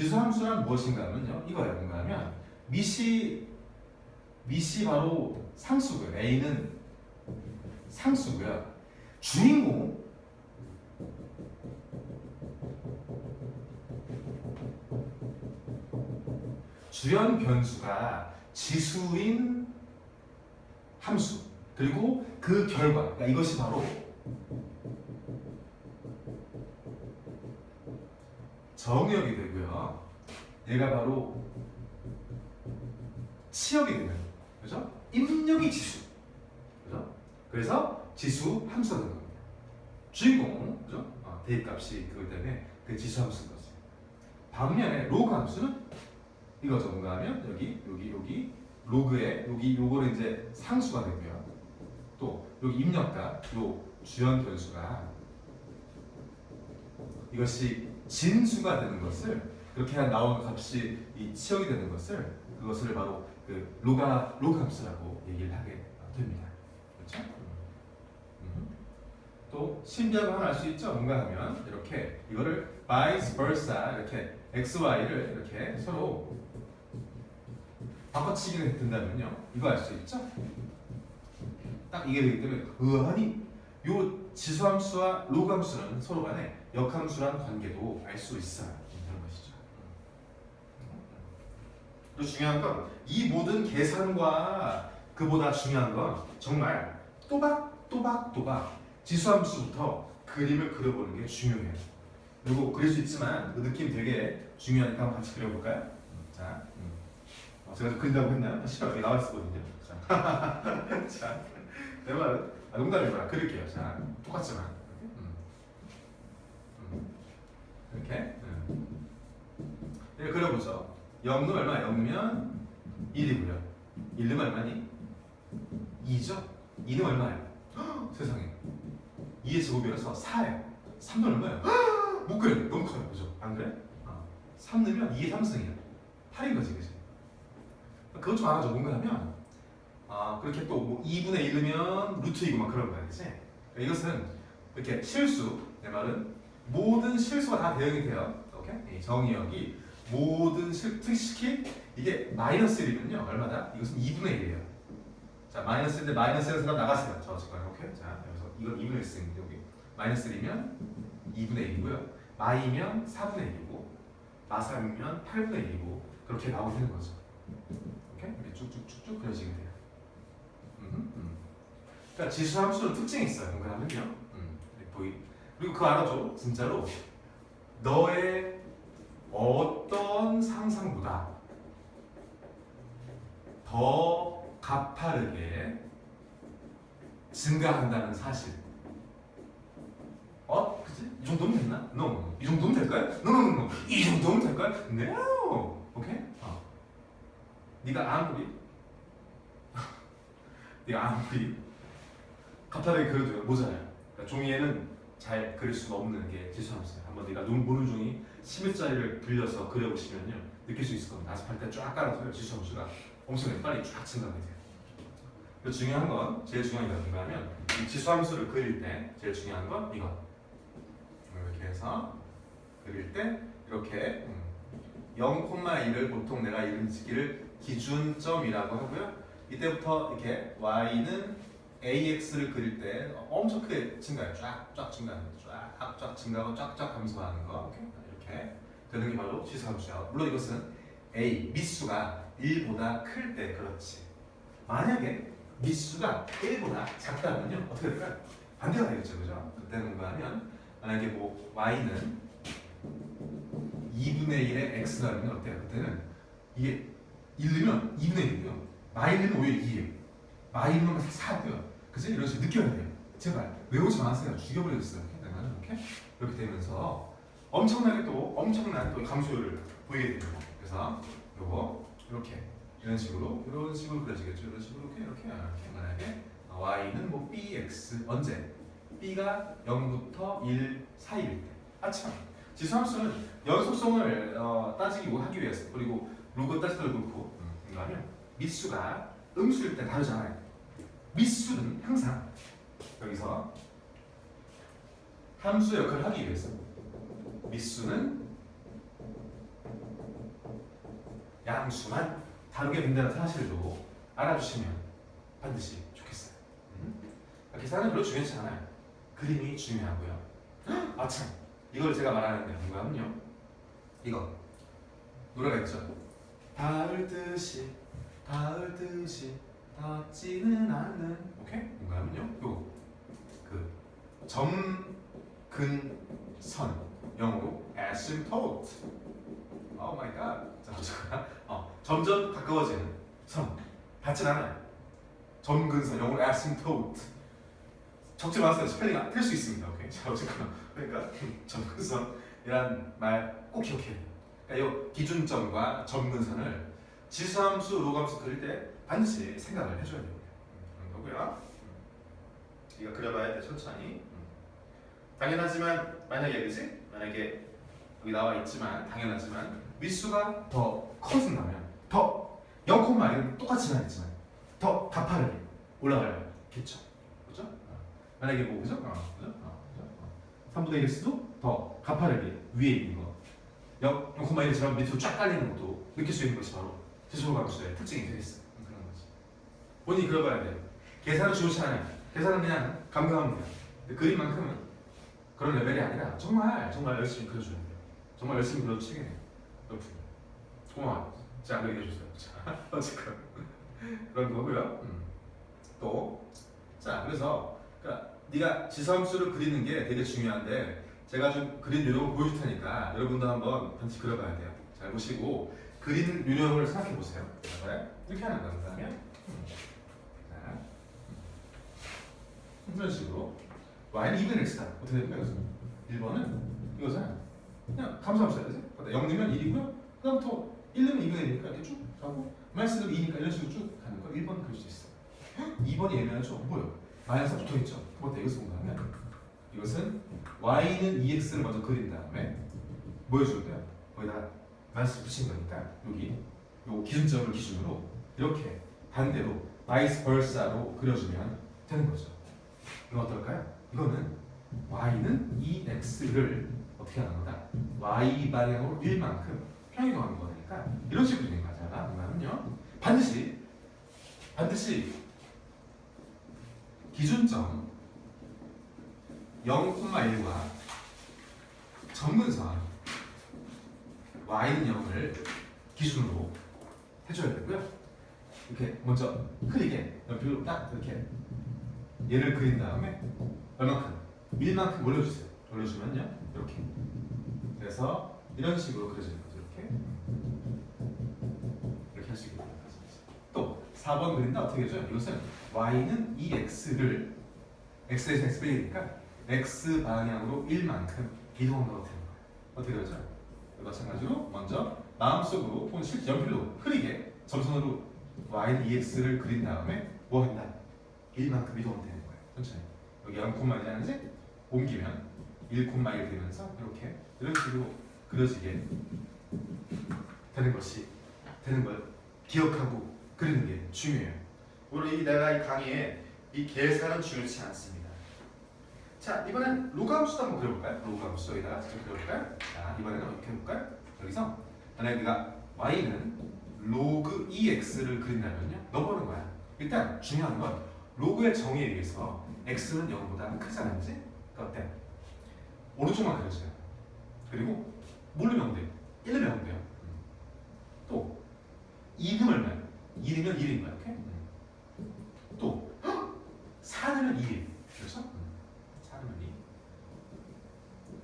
지수함수란 무엇인가 하면요. 이거예요. 뭔가 하면 미시 미시 바로 상수고요. A는 상수고요. 주인공 주연 변수가 지수인 함수 그리고 그 결과 그러니까 이것이 바로 정역이 되고요. 얘가 바로 치역이 되는 거죠. 그죠? 입력이 지수. 그죠? 그래서 지수 함수가 되는 겁니다. 주인공, 그죠? 어, 대입값이 그것 때문에 그 지수 함수인 거지. 반면에 로그 함수는 이거죠. 뭔가 하면 여기, 여기, 여기 로그에 여기 요거를 이제 상수가 되고요. 또 여기 입력값, 요 주연 변수가 이것이 진수가 되는 것을 그렇게 한 나온 값이 이 치역이 되는 것을 그것을 바로 그 로가 로그 함수라고 얘기를 하게 됩니다. 그렇죠? 음. 또 신비한 거 하나 알 수 있죠? 뭔가 하면 이렇게 이거를 vice versa 이렇게 x, y를 이렇게 서로 바꿔치기를 된다면요 이거 알 수 있죠? 딱 이게 되기 때문에 의아하니 요 지수함수와 로그함수는 서로 간에 역함수란 관계도 알 수 있어요. 이런 것이죠. 그리고 중요한 건 이 모든 계산과 그보다 중요한 건 정말 또박 또박 또박 지수함수부터 그림을 그려보는 게 중요해요. 그리고 그릴 수 있지만 그 느낌 되게 중요하니까 한번 같이 그려볼까요? 자, 음. 어, 제가 좀 그린다고 했나요? 싫어 여기 나와 있었거든요. 자, 자, 내 말은 아, 농담이구나. 그릴게요. 자, 똑같지만. 음. 음. 이렇게. 음. 이렇게 그려보죠. 0는 얼마? 0면 1이고요. 1는 얼마니? 2죠? 2는 얼마예요? 헉, 세상에. 2의 제곱이라서 4예요. 3는 얼마예요? 헉, 못 그려. 너무 커요. 그죠? 안 그래? 어. 3 넣으면 2의 3승이야. 8인 거지, 그지? 그것 좀 알아줘. 뭔가 하면 아 그렇게 또 뭐 2분의 1이면 루트이고 막 그런 거야, 그치? 그러니까 이것은 이렇게 실수, 내 말은 모든 실수가 다 대응이 돼요. 오케이? 이 정의역이 모든 실, 특히 이게 마이너스 1이면요 얼마다? 이것은 2분의 1이에요. 자 마이너스 1인데 마이너스 1에서 나가세요. 저 지금 오케이? 자 여기서 이건 2분의 1인데 여기 마이너스 1이면 2분의 1이고요. 마이면 4분의 1이고 마삼이면 8분의 1이고 그렇게 나오게 되는 거죠. 이렇게 쭉쭉쭉쭉 그려지게 돼요. 음, 음. 그러니까 지수 함수는 특징이 있어요. 하면요. 음. 그리고 그거 알아줘. 진짜로 너의 어떤 상상보다 더 가파르게 증가한다는 사실. 어? 그치? 이 정도면 됐나? No. 이 정도면 될까요? No, no, no, no. 이 정도면 될까요? No. 오케이? 어. 네가 아무리 네가 아무리 가파르게 그려도 모자라요. 그러니까 종이에는 잘 그릴 수가 없는 게 지수함수예요. 한번 네가 눈 보는 종이 10일짜리를 빌려서 그려보시면요 느낄 수 있을 겁니다. 아스팔트에 쫙 깔아서요 지수함수가 엄청 빨리 쫙 증가가 돼요. 그리고 중요한 건 제일 중요한 게 뭔가 하면 이 지수함수를 그릴 때 제일 중요한 건 이거 이렇게 해서 그릴 때 이렇게 음, 0,1을 보통 내가 이런 시기를 기준점이라고 하고요. 이때부터 이렇게 y는 ax를 그릴 때 엄청 크게 증가해요. 쫙쫙 증가합니다. 쫙쫙 증가하고 쫙쫙 감소하는 거 이렇게 되는 게 바로 지수함수야. 물론 이것은 a 미수가 1보다 클 때 그렇지. 만약에 미수가 1보다 작다면요 어떻게 될까요? 반대가 되겠죠, 그죠? 그때는 뭐 하면 만약에 뭐 y는 2분의 1의 x라면 어때요? 그때는 이게 1이면 2분의 1이고요. 마이너는 오히려 2예요. 마이너는 4고요. 그치? 이런 식으로 느껴야 돼요. 제발 외우지 마세요. 죽여버리겠어요. 이렇게 이렇게 되면서 엄청나게 또 엄청난 또 감소율을 보이게 됩니다. 그래서 요거 이렇게 이런 식으로 이런 식으로 그려지겠죠. 이런 식으로 이렇게 이렇게 이렇게 만약에 y는 뭐 bx 언제 b가 0부터 1 사이일 때. 아참 지수함수는 연속성을 어, 따지기 하기 위해서 그리고 로그 따질 때도 그렇고 음, 하면 미수가 음수일 때 다르잖아요. 미수는 항상 여기서 함수 역할을 하기 위해서 미수는 양수만 다르게 된다는 사실도 알아주시면 반드시 좋겠어요. 음? 계산은 별로 중요하지 않아요. 그림이 중요하고요. 아 참 이걸 제가 말하는데 뭔가는요. 이거 노래가 있죠. 닿을 듯이 닿을 듯이 닿지는 않는 오케이 뭔가면요. 요그 점근선 영어로 asymptote. 오 마이 갓. 자 어쨌거나 어, 점점 가까워지는 선 닿진 않아요. 점근선 영어로 asymptote. 적지 마세요. 스펠링 틀수 있습니다. 오케이. 자 어쨌거나 그러니까 점근선이란 말 꼭 기억해야 돼요. 그러니까 이 기준점과 점근선을 지수함수, 로감수 그릴 때 반드시 생각을 해줘야. 음, 그런 거고요. 음. 이거 그려봐야 돼 천천히. 음. 당연하지만 만약에 그지? 만약에 여기 나와 있지만 당연하지만 미수가 더 커진다면 더 0,1은 똑같이 나있지만 더 가파르게 올라가겠죠. 어. 만약에 뭐 그죠? 어, 그죠? 어, 그죠? 어. 3분의 1x도 더 가파르게 위에 있는 거 0, 0,1처럼 밑으로 쫙 깔리는 것도 느낄 수 있는 것이 바로 지수감수의 특징이 되겠어요. 그런 거지. 본인이 그려봐야 돼요. 계산은 중요치 않아요. 계산은 그냥 돼요. 근데 그림만큼은 그런 레벨이 아니라 정말 정말 열심히 그려줘야 돼요. 정말 열심히 그려도 책이네요. 옆으로. 고마워요. 자, 그리게 해주세요. 자, 어쨌건 그런 거고요. 음. 또, 자, 그래서 그러니까 네가 지수함수를 그리는 게 되게 중요한데 제가 좀 그린 요령을 보여줄 테니까 여러분도 한번 반드시 그려봐야 돼요. 잘 보시고 그리는 요령을 생각해 보세요. 네. 이렇게 하는 음. 자, 음. 이런 식으로 y는 2분의 x다. 어떻게 됩니까? 여기서 1번은 이거잖아요. 그냥 감수함수 해야 되지? 0 넣으면 1이고요. 그 다음 또1 넣으면 2분의 1이니까 이렇게 쭉 가고 마이너스 넣으면 2니까 이런 식으로 쭉 가는 거 1번 그릴 수 있어요. 2번이 애매하죠? 뭐요? 마이너스가 붙어 있죠? 그것도 이것을 본다면 이것은 y는 2x를 먼저 그린 다음에 뭐 해줄 거예요? 거기다가 마이너스 붙인 거니까 여기 요 기준점을 기준으로 이렇게 반대로 vice versa로 그려주면 되는 거죠. 이건 어떨까요? 이거는 y는 2x를 어떻게 하는 거다? y 방향으로 1만큼 평이동하는 거니까 이런 식으로 되는 거잖아. 그러면요 반드시 반드시 기준점 0,1과 점근선 y는 0을 기준으로 해줘야 되고요. 이렇게 먼저 흐리게 연필로 딱 이렇게 얘를 그린 다음에 얼마큼? 1만큼 올려주세요. 올려주면요. 이렇게. 그래서 이런 식으로 그려지는 거죠. 이렇게. 이렇게 할 수 있게 됩니다. 또 4번 그린다 어떻게 해줘요? 이것은 y는 2x를 x에서 x 빼기니까 x 방향으로 1만큼 이동한다고 되는 거예요. 어떻게 되죠? 마찬가지로 먼저 마음속으로 혹은 실제 연필로 흐리게 점선으로 y는 2x를 그린 다음에 뭐 한다? 1만큼 이동하면 되는 거예요. 천천히. 여기 0,1이 하는지 옮기면 1,1 되면서 이렇게 이런 식으로 그려지게 되는 것이 되는 걸 기억하고 그리는 게 중요해요. 오늘 이 내가 이 강의에 이 계산은 중요치 않습니다. 자 이번엔 로그함수도 한번 그려볼까요? 로그함수 여기다가 직접 그려볼까요? 자 이번에는 어떻게 해볼까요? 여기서 만약에 내가 y는 로그 2x를 그린다면요 넣어보는 거야 일단 중요한 건 로그의 정의에 의해서 x는 0보다 크잖아요? 그러니까 어때? 오른쪽만 그려줘요 그리고 뭘로 면 돼요? 1로 면 돼요 또 2는 얼마야? 1이면 1인 거야 오케이? 또 4는 2일 그렇죠? 4는 2.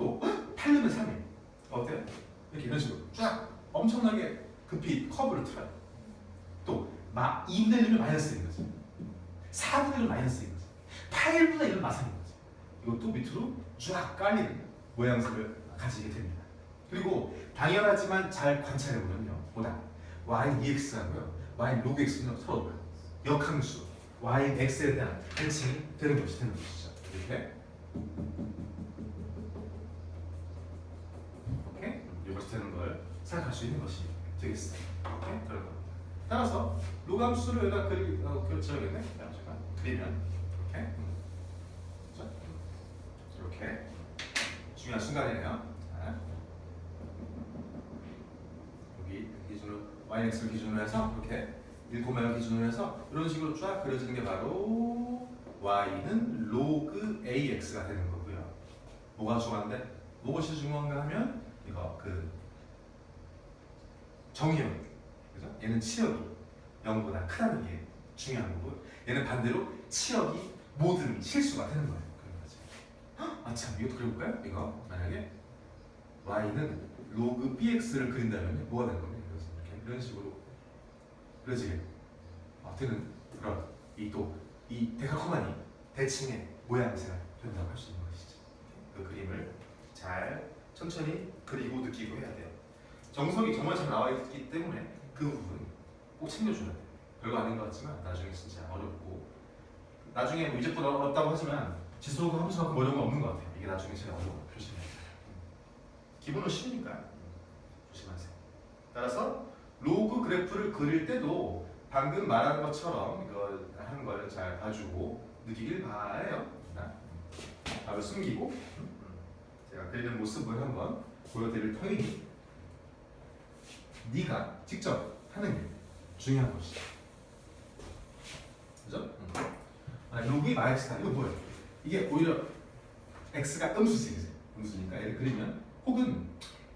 또 8는 3일 어때요? 이렇게 이런 식으로 쫙 엄청나게 급히 커브를 틀어요. 또 마, 2분의 1은 마이너스인 거지. 4분의 1은 마이너스인 거지. 8분의 1은 마상인 거지. 이것도 밑으로 쫙 깔리는 모양새를 가지게 됩니다. 그리고 당연하지만 잘 관찰해 보면요. 보다 y ex하고요. y log x는 서로 역함수 y x에 대한 한칭이 되는 것이 되는 것이죠. 이렇게 수 있는 것이. 오케이 그런 겁니다. 따라서 로감수를 여기다 그리 어, 그려줘야겠네. 자, 제가 그리면 이렇게 음. 그렇죠? 이렇게 중요한 순간이네요. 자, 여기 기준으로 y x를 기준으로 해서 이렇게 1,0 기준으로 해서 이런 식으로 쫙 그려지는 게 바로 y는 로그 ax가 되는 거고요. 뭐가 중요한데? 무엇이 중요한가 하면 이거 그 정의역 그죠? 얘는 치역이 0보다 크다는 게 중요한 거고 얘는 반대로 치역이 모든 실수가 되는 거예요. 그런 거지. 헉, 아참 이것도 그려볼까요? 이거 만약에 y는 로그 bx를 그린다면 뭐가 되는 겁니까? 그래서 이렇게 이런 식으로 아, 되는 그런 이또이 데카코마니 대칭의 모양새가 된다고 할 수 있는 것이죠. 그 그림을 잘 천천히 그리고 느끼고 해야 돼요. 정석이 정말 잘 나와 있기 때문에 그 부분 꼭 챙겨줘야 돼요. 별거 아닌 것 같지만 나중에 진짜 어렵고 나중에 뭐 이제부터 어렵다고 하지만 지수가 함수가 어려운 건 없는 것 같아요. 이게 나중에 제일 어려운 거 조심해야 돼요. 기본은 쉬우니까 조심하세요. 따라서 로그 그래프를 그릴 때도 방금 말한 것처럼 이거 하는 걸 잘 봐주고 느끼길 바래요. 자, 답을 숨기고 제가 그리는 모습을 한번 보여드릴 터이니 네가 직접 하는 게 중요한 것이죠. 그죠? 음. 아, 로그의 마이스타 이거 뭐예요? 이게 오히려 x가 그죠? 음수니까 얘를 그리면 혹은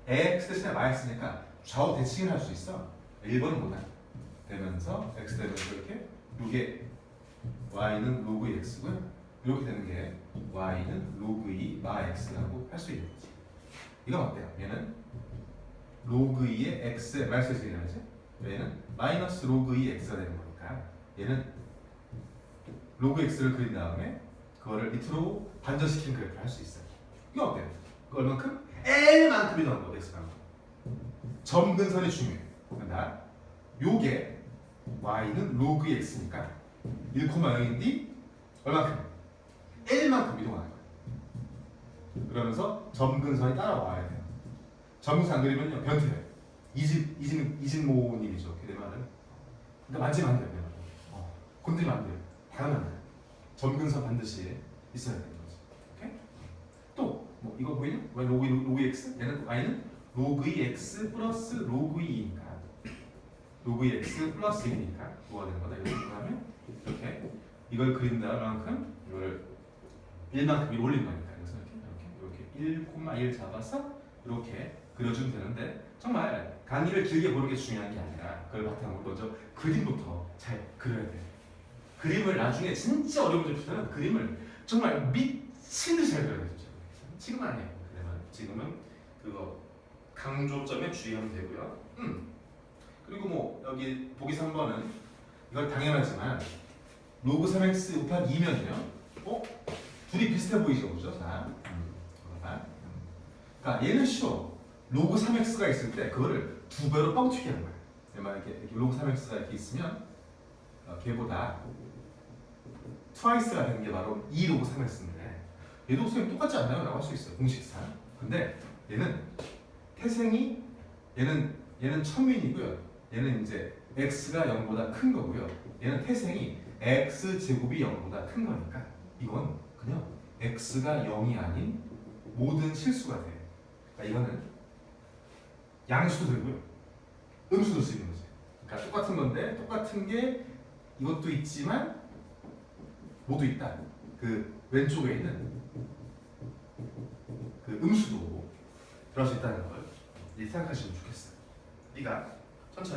x 대신에 yx니까 좌우 대칭을 할 수 있어. 1번은 뭐다? 되면서 x 되면서 이렇게 이게 y는 로그 x고요. 이렇게 되는 게 y는 로그 2 마 x라고 할 수 있는 거지. 이건 어때요? 얘는 로그 2의 x의 마이너스 얘기하지? 얘는 마이너스 로그 2 x가 되는 거니까 얘는 로그 x를 그린 다음에 그거를 밑으로 반전시키는 그래프를 할 수 있어요. 이거 어때요? 그 얼만큼? L만큼이 나온 거 x만큼. 점근선이 중요해. 그러니까 요게 y는 로그 x니까 1,0인데 얼만큼? L만큼 이동하는 거야. 그러면서 점근선이 따라와야 돼 요. 점근선 안 그리면요 변태요. 이집 이집 이집모님이죠. 걔네 말은. 근데 만지면 안 돼요. 내 말은. 어, 건드리면 안 돼요. 당연히 안 돼요. 점근선 반드시 있어야 되는 거지. 오케이? 또 뭐 이거 보이냐? y 로그 로그 x 얘는 y는 로그 2 x 플러스 로그 2니까 로그 2 x 플러스 1이니까 뭐가 되는 거다? 이렇게 하면 이렇게 이걸 그린다 만큼 이걸 1만큼 위로 올린 거니까 그래서 이렇게 이렇게 1,1 잡아서 이렇게 그려주면 되는데 정말 강의를 길게 보는 게 중요한 게 아니라 그걸 바탕으로 먼저 그림부터 잘 그려야 돼요. 그림을 나중에 진짜 어려운 문제부터는 그림을 정말 미친 듯이 잘 그려야 되죠. 지금은 아니에요. 그러면 지금은 그거 강조점에 주의하면 되고요. 음. 그리고 뭐 여기 보기 3번은 이걸 당연하지만 로그 3x 곱하기 2면요. 어? 둘이 비슷해 보이죠, 그죠? 자, 음. 그러니까 얘는 쉬워. 로그 3x가 있을 때 그거를 두 배로 뻥튀기 하는 거야. 내말 이렇게, 로그 3x가 이렇게 있으면 어, 걔보다 트와이스가 되는 게 바로 2 로그 3x인데 얘도 선생님 똑같지 않나요? 라고 할 수 있어요 공식상 근데 얘는 태생이 얘는 얘는 천민이고요 얘는 이제 x가 0보다 큰 거고요 얘는 태생이 x 제곱이 0보다 큰 거니까 이건 그냥 x가 0이 아닌 모든 실수가 돼 그러니까 이거는 양수도 되고요 음수도 있는 거지 그러니까 똑같은 건데 똑같은 게 이것도 있지만 모두 있다. 그 왼쪽에 있는 그 음수도 들어갈 수 있다는 걸 생각하시면 좋겠어요. 네가 천천히